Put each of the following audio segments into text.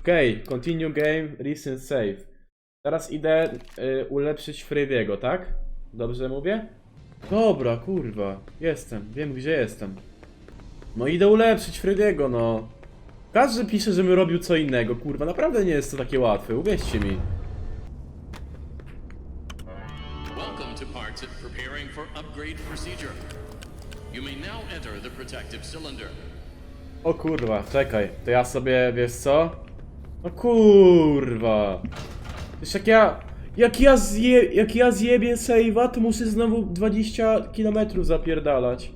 Okej, continue game, recent save. Teraz idę y, ulepszyć Freddy'ego, tak? Dobrze mówię? Dobra, kurwa. Jestem, wiem gdzie jestem. No idę ulepszyć Freddy'ego, no. Każdy pisze, żebym robił co innego, kurwa. Naprawdę nie jest to takie łatwe, uwierzcie mi. Welcome to parts at preparing for upgrade procedure. You may now enter the protective cylinder. O kurwa, czekaj. To ja sobie, wiesz co? No kurwa. Wiesz jak ja... Jak ja, zje, jak ja zjebię save'a, to muszę znowu 20 km zapierdalać.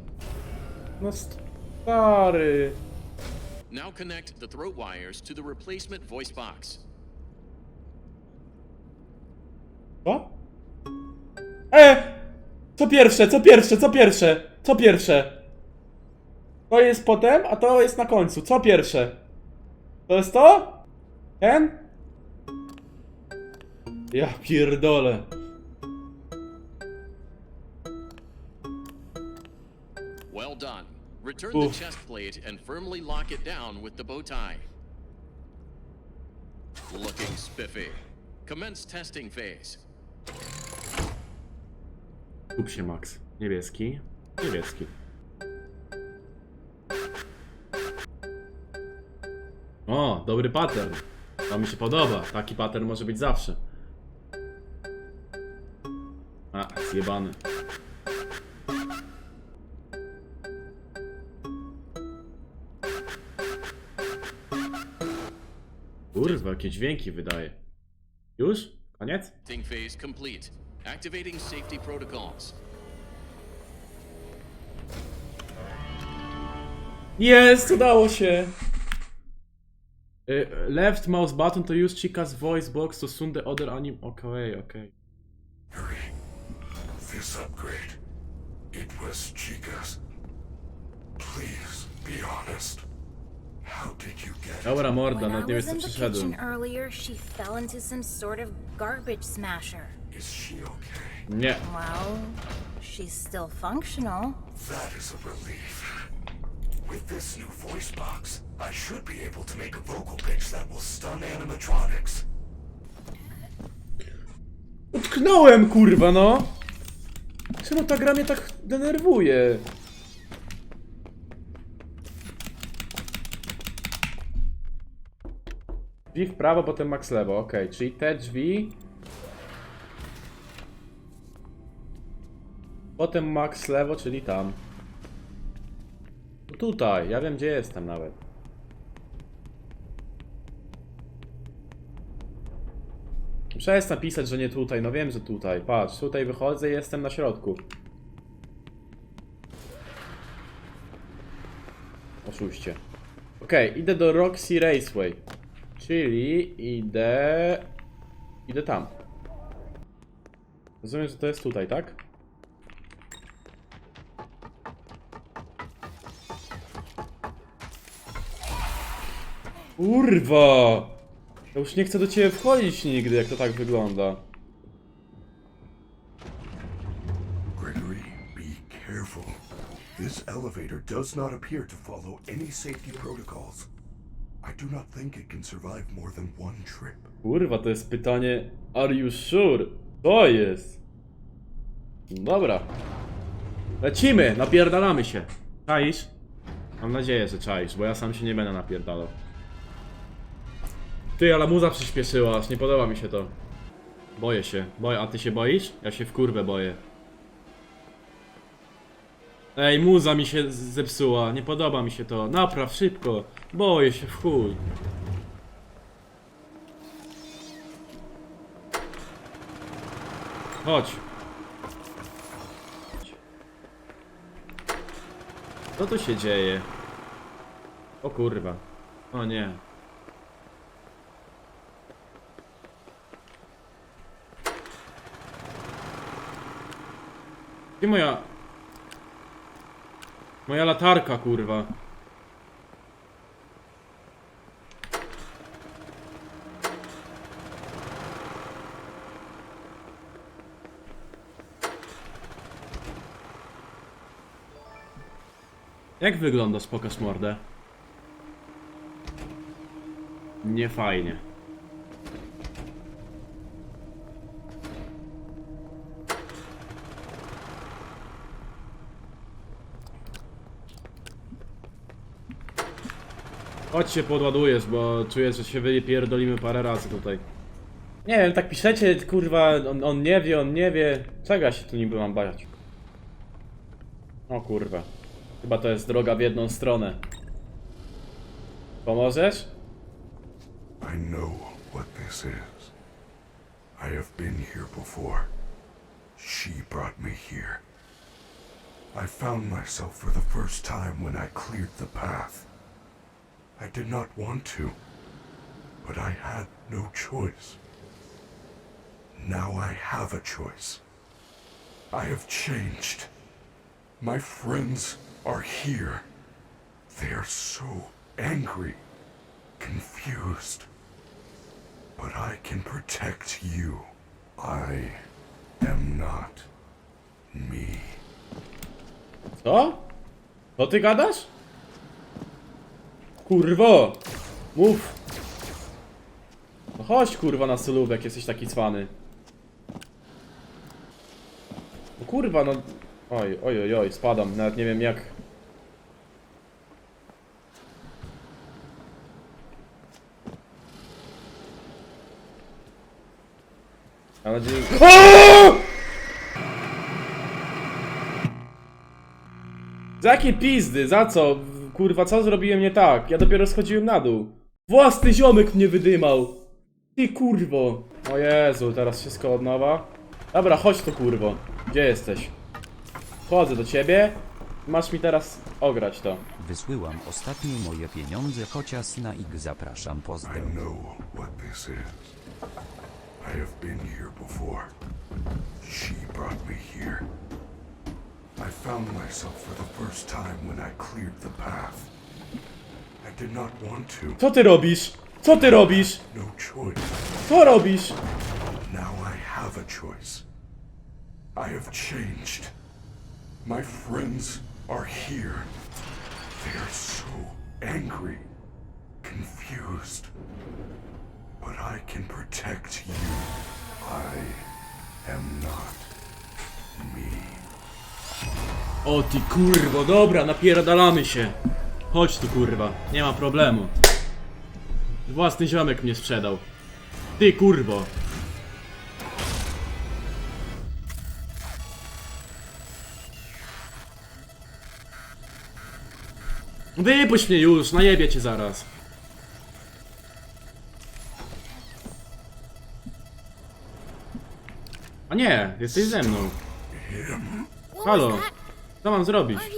No stary. Now connect the throat wires to the replacement voice box. Co? E! Co pierwsze, co pierwsze, co pierwsze? Co pierwsze? To jest potem, a to jest na końcu. Co pierwsze? To jest to? Ten? Ja pierdolę. Well done. Return Oof. the chest plate and firmly lock it down with the bow tie. Looking spiffy. Commence testing phase. Kup się, Max. Niebieski. Niebieski. O, dobry pattern. To mi się podoba. Taki pattern może być zawsze. A, zjebany. Kurwa, jakie dźwięki wydaje. Już? Koniec? Testing phase complete. Activating safety protocols. Jest, udało się! Y, Left mouse button to use Chica's voice box to soon the other anim... Okay, okay. Hurry. This upgrade. It was Chica's. Please, be honest. How did you get it? Dobra, morda, When nawet I nie was co in the przyszedłem. kitchen earlier, she fell into some sort of garbage smasher. Is she okay? Nie. Well, she's still functional. That is a relief. With this new voice box, I should be able to make a vocal pitch that will stun animatronics. Utknąłem, kurwa, no! Czemu ta gra mnie tak denerwuje? Drzwi w prawo, potem max lewo, okej, czyli te drzwi... Potem max lewo, czyli tam. Tutaj, ja wiem gdzie jestem nawet. Przestań pisać, że nie tutaj, no wiem, że tutaj. Patrz, tutaj wychodzę i jestem na środku. Oszuście. Okej, idę do Roxy Raceway. Czyli idę... Idę tam. Rozumiem, że to jest tutaj, tak? Kurwa! Ja już nie chcę do ciebie wchodzić nigdy, jak to tak wygląda. Gregory, be careful. This elevator does not appear to follow any safety protocols. I do not think it can survive more than one trip. Kurwa, to jest pytanie. Are you sure? To jest. Dobra. Lecimy, napierdalamy się. Czaisz? Mam nadzieję, że czaisz, bo ja sam się nie będę napierdalał. Ty, ale muza przyspieszyła, aż nie podoba mi się to. Boję się. Boję, a ty się boisz? Ja się w kurwę boję. Ej, muza mi się zepsuła, nie podoba mi się to. Napraw, szybko. Boję się, w chuj. Chodź. Co tu się dzieje? O kurwa. O nie. Gdzie moja... Moja latarka, kurwa. Jak wyglądasz? Pokaż mordę. nie fajnie. Chodź się podładujesz, bo czuję, że się wypierdolimy parę razy tutaj. Nie wiem, tak piszecie, kurwa, on, on nie wie, on nie wie. Czego ja się tu niby mam bać? O kurwa. Chyba to jest droga w jedną stronę. Pomożesz? I know what this is. I have been here before. She brought me here. I found myself for the first time when I cleared the path. I did not want to, but I had no choice. Now I have a choice. I have changed. My friends are here. They are so angry, confused. But I can protect you. I am not me. Co? Co ty gadasz? Kurwo! Mów! No chodź kurwa na solówek, jesteś taki cwany. No kurwa, no... Oj, oj, oj, oj, spadam, nawet nie wiem jak... Mam nadzieję... Za jakie pizdy? Za co? Kurwa, co zrobiłem nie tak? Ja dopiero schodziłem na dół. Własny ziomek mnie wydymał. Ty kurwo. O Jezu, teraz wszystko od nowa. Dobra, chodź tu kurwo. Gdzie jesteś? Chodzę do ciebie. Masz mi teraz ograć to. Wysyłam ostatnie moje pieniądze, chociaż na ich zapraszam I pozdro. know what this is. I have been here before. She brought me here. I found myself for the first time when I cleared the path. I did not want to, Co ty robisz? Co ty robisz? no choice. Co robisz? Now I have a choice. I have changed. My friends are here. They are so angry, confused. But I can protect you. I am not me. O ty kurwo, dobra, napierdalamy się. Chodź tu kurwa, nie ma problemu. Własny ziomek mnie sprzedał. Ty kurwo. Wypuść mnie już, najebie cię zaraz. A nie, jesteś ze mną. Halo, co mam zrobić? He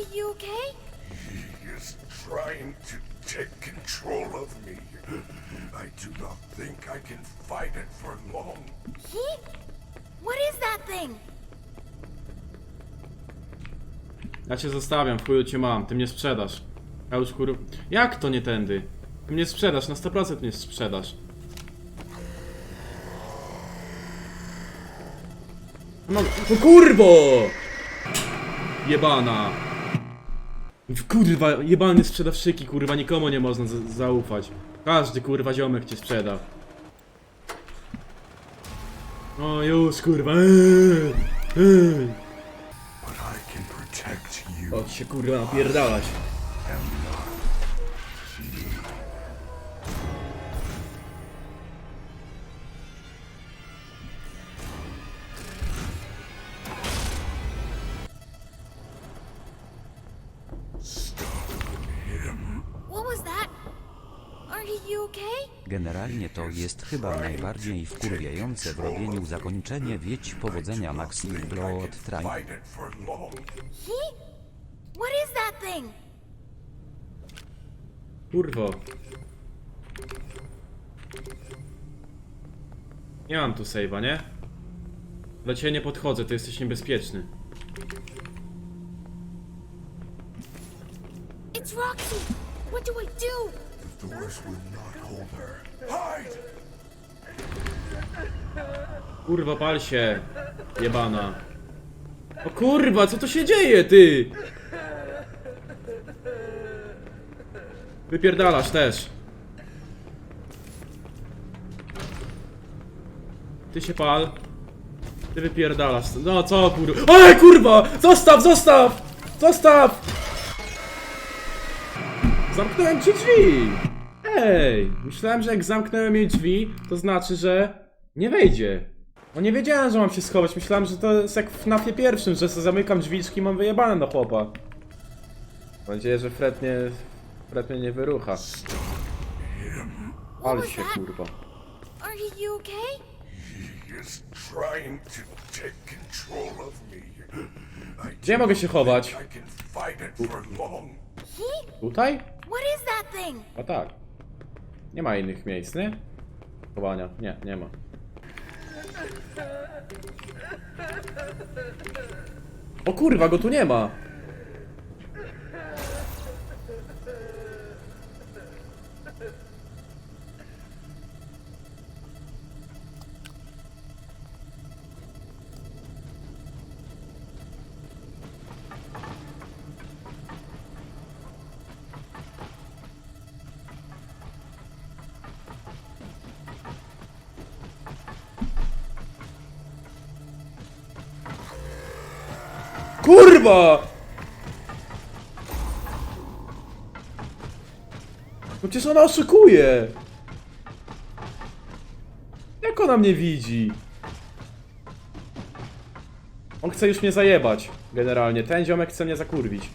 is trying to take control of me. I do not think I can fight it for long. He? What is that thing? Ja cię zostawiam, w chuju cię mam, ty mnie sprzedasz. Ja już kur... Jak to nie tędy? Ty mnie sprzedasz, na 100% mnie sprzedasz. No, no kurwo! Jebana. Kurwa, jebany sprzedawczyki, kurwa, nikomu nie można za- zaufać. Każdy kurwa ziomek cię sprzeda. O już kurwa. Eee, eee. Chodź się kurwa napierdalać. Generalnie to jest chyba najbardziej wkurwiające w robieniu zakończenie wieć powodzenia Maxi Blood. He? What is that thing? Kurwo. Nie mam tu save'a, nie? Do ciebie nie podchodzę, ty jesteś niebezpieczny. It's Roxy. What do I do? The! Kurwa, pal się. Jebana. O kurwa, co to się dzieje, ty? Wypierdalasz też. ty się pal. Ty wypierdalasz. No co kurwa? Ej kurwa! Zostaw, zostaw! Zostaw! Zamknąłem ci drzwi! Ej! Myślałem, że jak zamknąłem jej drzwi, to znaczy, że nie wejdzie. No nie wiedziałem, że mam się schować. Myślałem, że to jest jak w FNAFie pierwszym, że sobie zamykam drzwiczki i mam wyjebane na chłopa. Mam nadzieję, że Fred nie... Fred mnie nie wyrucha. Ale się kurwa. Are you okay? He is trying to take control of me. Gdzie mogę się chować? Tutaj? What is that thing? A tak. Nie ma innych miejsc, nie? Chowania. Nie, nie ma. O kurwa, go tu nie ma! Kurwa! No przecież ona oszukuje! Jak ona mnie widzi? On chce już mnie zajebać, generalnie. Ten ziomek chce mnie zakurwić.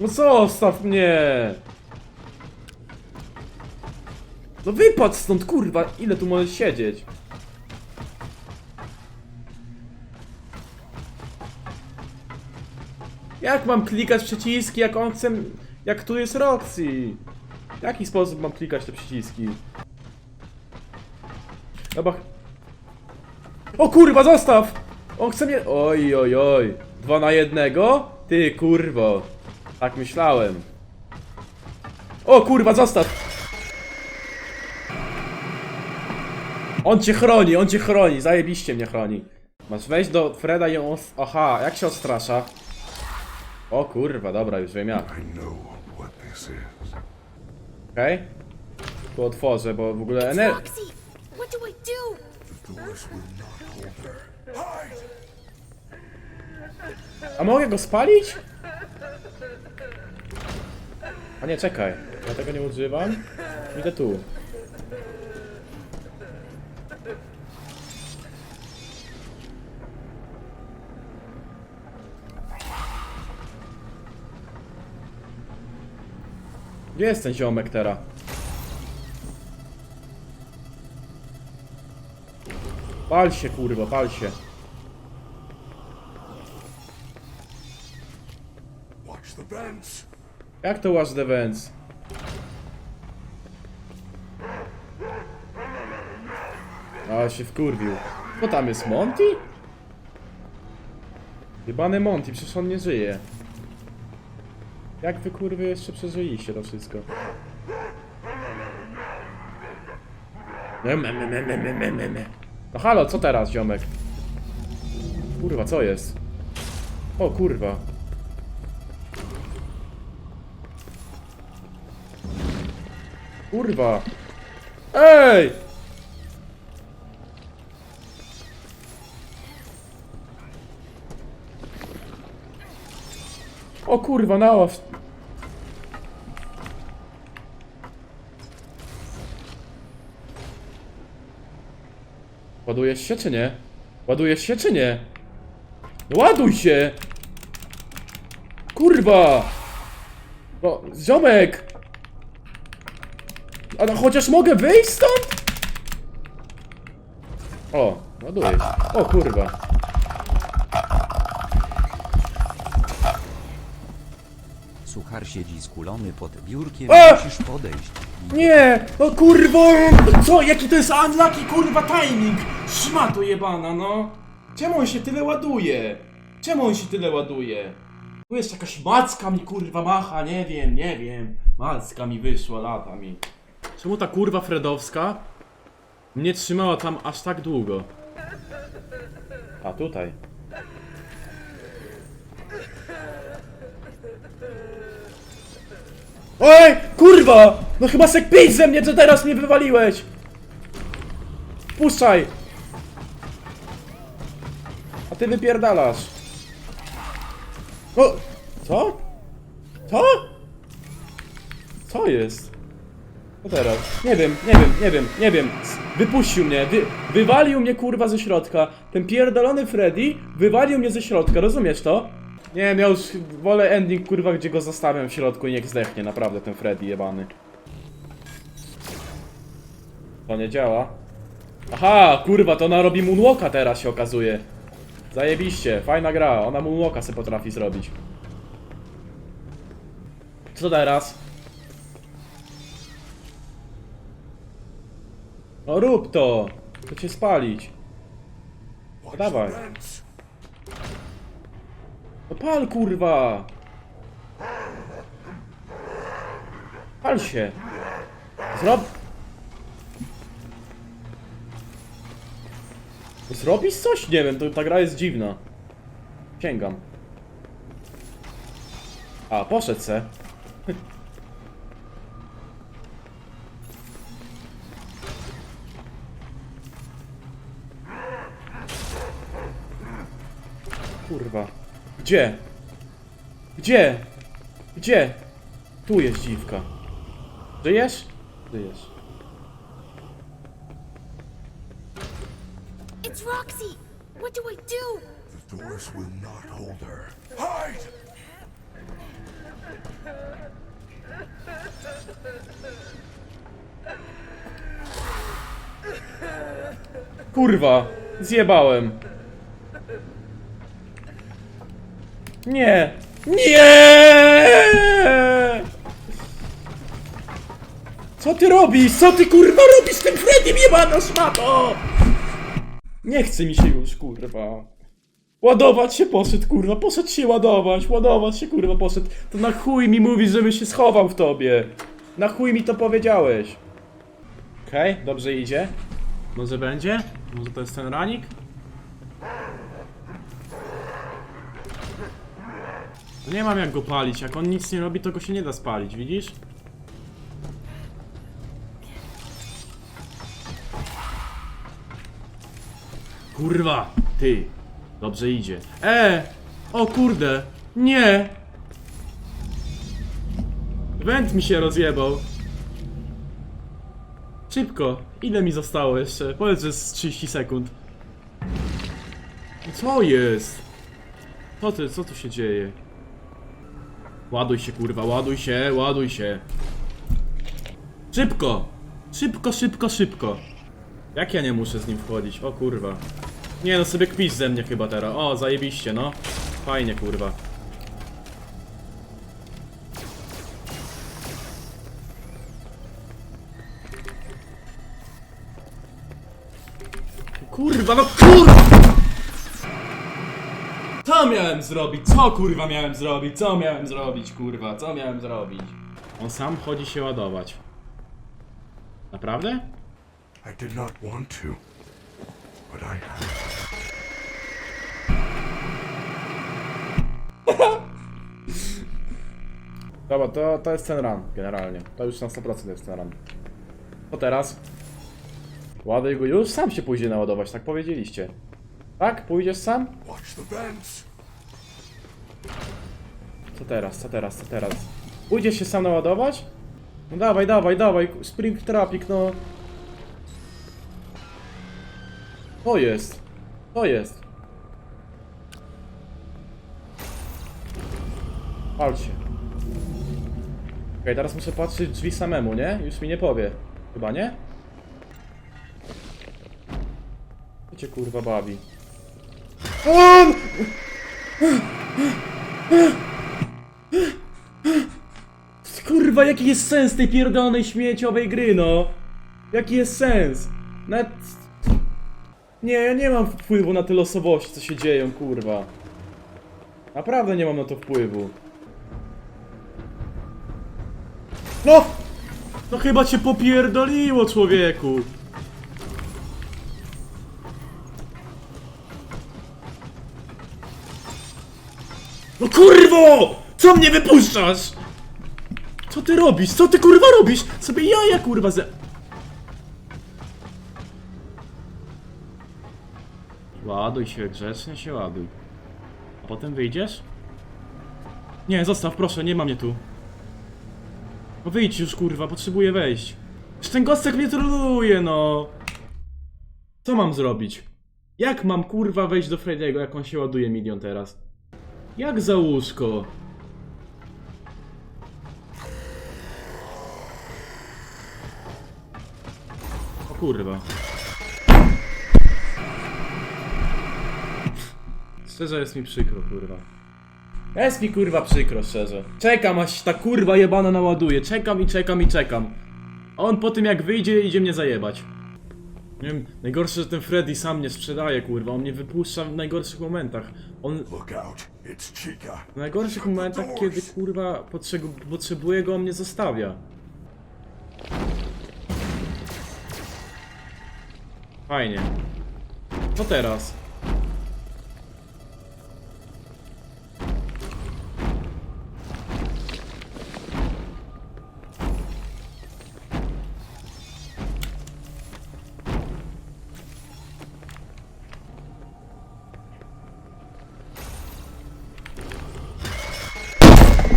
No zostaw mnie! No wypadł stąd, kurwa! Ile tu możesz siedzieć? Jak mam klikać przyciski, jak on chce... Jak tu jest Roxy? W jaki sposób mam klikać te przyciski? Chyba... O kurwa, zostaw! On chce mnie... Oj, oj, oj. Dwa na jednego? Ty kurwo. Tak myślałem. O kurwa, zostaw! On cię chroni, on cię chroni, zajebiście mnie chroni. Masz wejść do Freda i ją... os- Aha, jak się odstrasza? O kurwa, dobra, już wiem jak. Okej? Tu otworzę, bo w ogóle ener... Roxy, what do I do? The doors will not hold her. Hide! A mogę go spalić? A nie, czekaj. Ja tego nie używam. Idę tu. Gdzie jest ten ziomek teraz? Pal się kurwa, pal się. Watch the vents. Jak to Watch the Vents? A się wkurwił. Co tam jest Monty? Jebany Monty, przecież on nie żyje. Jak wy kurwy jeszcze przeżyliście to wszystko? No halo, co teraz, ziomek? Kurwa, co jest? O kurwa. Kurwa. Ej! O kurwa, na ław. Ładujesz się czy nie? Ładujesz się czy nie? Ładuj się! Kurwa! No, ziomek! A no chociaż mogę wyjść stąd? O, ładuję. O kurwa. Siedzi skulony pod biurkiem, A! musisz podejść. Nie! No kurwo! Co? Jaki to jest unlucky kurwa timing? Szmato jebana, no! Czemu on się tyle ładuje? Czemu on się tyle ładuje? Tu jest jakaś macka mi kurwa macha, nie wiem, nie wiem. Macka mi wyszła, lata mi. Czemu ta kurwa Fredowska mnie trzymała tam aż tak długo? A tutaj. Oj, kurwa! No chyba se kpić ze mnie, co teraz mnie wywaliłeś! Puszczaj! A ty wypierdalasz. O! Co? Co? Co jest? Co teraz? Nie wiem, nie wiem, nie wiem, nie wiem. Wypuścił mnie, wy, wywalił mnie kurwa ze środka. Ten pierdolony Freddy wywalił mnie ze środka, rozumiesz to? Nie ja już wolę ending kurwa, gdzie go zostawiam w środku i niech zdechnie, naprawdę ten Freddy jebany. To nie działa. Aha, kurwa, to ona robi moonwalka teraz się okazuje. Zajebiście, fajna gra, ona moonwalka sobie potrafi zrobić. Co teraz? No rób to! To cię spalić. Watch Dawaj. No pal kurwa! Pal się! Zrob... Zrobisz coś? Nie wiem, to, ta gra jest dziwna. Sięgam. A, poszedł se. Kurwa. Gdzie? Gdzie? Gdzie? Tu jest dziwka. Żyjesz? Żyjesz. It's Roxy! What do I do? The doors will not hold her. Hide! Kurwa! Zjebałem. Nie! Nie! Co ty robisz? Co ty kurwa robisz z tym Freddym jebana szmato? Nie chce mi się już kurwa. Ładować się poszedł kurwa, poszedł się ładować, ładować się kurwa poszedł. To na chuj mi mówisz, żebym się schował w tobie. Na chuj mi to powiedziałeś. Okej, dobrze idzie. Może będzie? Może to jest ten ranik? No Nie mam jak go palić, jak on nic nie robi, to go się nie da spalić, widzisz? Kurwa, ty. Dobrze idzie. E! O kurde! Nie! Węd mi się rozjebał. Szybko. Ile mi zostało jeszcze? Powiedz, że z 30 sekund. Co jest? Co ty, co tu się dzieje? Ładuj się kurwa, ładuj się, ładuj się. Szybko! Szybko, szybko, szybko. Jak ja nie muszę z nim wchodzić? O kurwa. Nie no, sobie kpisz ze mnie chyba teraz. O, zajebiście, no. Fajnie, kurwa. Miałem zrobić? Co kurwa miałem zrobić? Co miałem zrobić, kurwa? Co miałem zrobić? On sam chodzi się ładować. Naprawdę? I did not want to, but I had. Dobra, to, to jest ten run, generalnie. To już na 100% jest ten run. Co teraz? Ładuj go już? Sam się pójdzie naładować, tak powiedzieliście. Tak? Pójdziesz sam? Watch the vents. Co teraz, co teraz, co teraz? Pójdziesz się sam naładować? No dawaj, dawaj, dawaj, spring traffic, no. To jest. To jest. Pal się. Okej, teraz muszę patrzeć drzwi samemu, nie? Już mi nie powie. Chyba nie? Co cię kurwa bawi? On! Kurwa, jaki jest sens tej pierdolonej śmieciowej gry, no? Jaki jest sens? Nawet... Nie, ja nie mam wpływu na te losowości, co się dzieją, kurwa. Naprawdę nie mam na to wpływu. No! No chyba cię popierdoliło, człowieku! No kurwo! Co mnie wypuszczasz? Co ty robisz? Co ty kurwa robisz? Sobie jaja kurwa ze... Ładuj się, grzecznie się ładuj. A potem wyjdziesz? Nie, zostaw, proszę, nie ma mnie tu. No wyjdź już, kurwa, potrzebuję wejść. Już ten gostek mnie troluje, no. Co mam zrobić? Jak mam, kurwa, wejść do Frediego, jak on się ładuje milion teraz? Jak za łóżko? Kurwa. Szczerze jest mi przykro, kurwa. Jest mi kurwa przykro, szczerze. Czekam aż ta kurwa jebana naładuje. Czekam i czekam i czekam. A on po tym jak wyjdzie idzie mnie zajebać. Nie wiem, najgorsze, że ten Freddy sam nie sprzedaje, kurwa. On mnie wypuszcza w najgorszych momentach. On w najgorszych momentach, kiedy kurwa potrzebuje go, on mnie zostawia. Fajnie. Co teraz?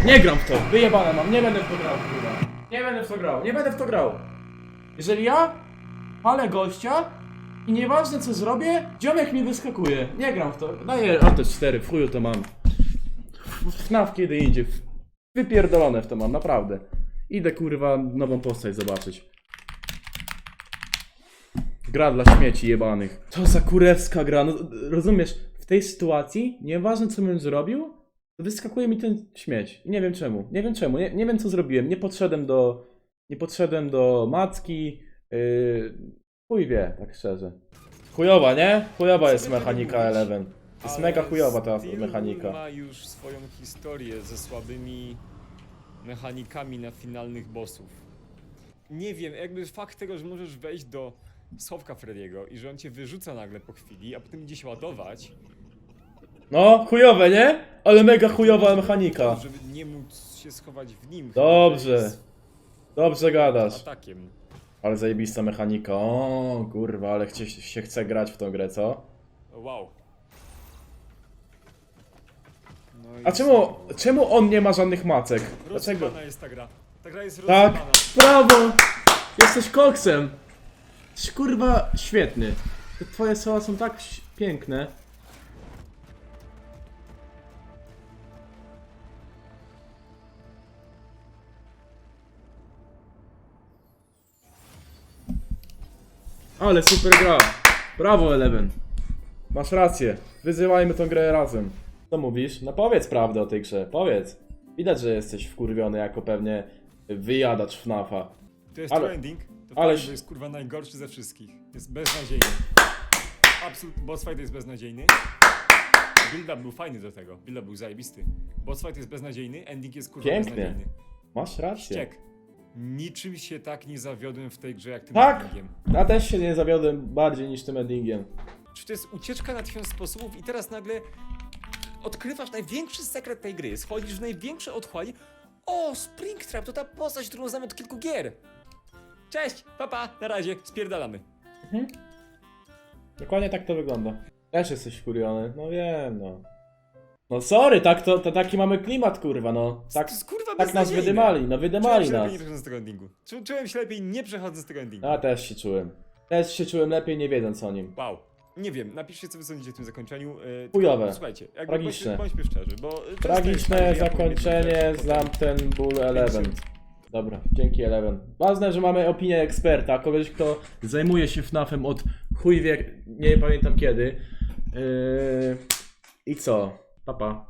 Nie gram w to, wyjebane mam, nie będę w to grał, kurwa. Nie będę w to grał, nie będę w to grał. Jeżeli ja palę gościa i nieważne co zrobię, ziomek mi wyskakuje. Nie gram w to. Daję AT4, w chuju to mam. FNAF kiedy idzie. Wypierdolone w to mam, naprawdę. Idę kurwa nową postać zobaczyć. Gra dla śmieci jebanych. To za kurewska gra, no rozumiesz? W tej sytuacji, nieważne co bym zrobił, wyskakuje mi ten śmieć. Nie wiem czemu. Nie wiem czemu. Nie, nie wiem co zrobiłem. Nie podszedłem do. Nie podszedłem do macki. Yy, chuj wie, tak szczerze. Chujowa, nie? Chujowa jest mechanika Eleven. Jest Ale mega chujowa ta Steel mechanika. ma już swoją historię ze słabymi mechanikami na finalnych bossów. Nie wiem, jakby fakt tego, że możesz wejść do schowka Frediego i że on cię wyrzuca nagle po chwili, a potem gdzieś ładować, No, chujowe, nie? Ale mega chujowa mechanika. żeby nie móc się schować w nim. Dobrze. chyba, że jest Dobrze gadasz. Atakiem. Ale zajebista mechanika. O, kurwa, ale chcie, się chce grać w tą grę, co? Wow. No i A czemu, czemu on nie ma żadnych macek? Dlaczego? Jest ta gra. Ta gra jest Tak, rozsypana. brawo! Jesteś koksem! Jesteś kurwa świetny. Te twoje słowa są tak ś- piękne. Ale super gra. Brawo Eleven. Masz rację. Wyzywajmy tą grę razem. Co mówisz? No powiedz prawdę o tej grze. Powiedz. Widać, że jesteś wkurwiony jako pewnie wyjadacz FNAFa. To jest Ale- trending. To ale- ale... jest kurwa najgorszy ze wszystkich. Jest beznadziejny. Absolut, boss fight jest beznadziejny. Build-up był fajny do tego. Build-up był zajebisty. Boss fight jest beznadziejny, ending jest kurwa Pięknie. beznadziejny. Masz rację. Ściek. Niczym się tak nie zawiodłem w tej grze jak tym Tak! endingiem. Ja też się nie zawiodłem bardziej niż tym endingiem. Czy to jest ucieczka na tysiąc sposobów i teraz nagle odkrywasz największy sekret tej gry, schodzisz w największe otchłań. O, Springtrap to ta postać, którą znam od kilku gier. Cześć, papa, na razie, spierdalamy. Dokładnie tak to wygląda. Też jesteś wkurwiony. No wiem, no. No sorry, tak to, to taki mamy klimat, kurwa, no. Tak, To jest kurwa tak nas beznadziejne. wydymali, no Czułem wydymali się lepiej nas. nie przechodząc z tego endingu. Czu, czułem się lepiej nie przechodząc z tego endingu. Ja też się czułem. Też się czułem lepiej nie wiedząc o nim. Wow. Nie wiem, napiszcie co wy sądzicie o tym zakończeniu. E, tylko Chujowe. Słuchajcie, jakby Tragiczne. Bądźmy, bądźmy szczerzy, bo... jest- to Tragiczne ja powiem, zakończenie, znam ten ból Eleven. Dobra, dzięki Eleven. Ważne, że mamy opinię eksperta, kogoś, kto zajmuje się FNAF-em od chuj wie, nie pamiętam kiedy. Yy... I co? Papa.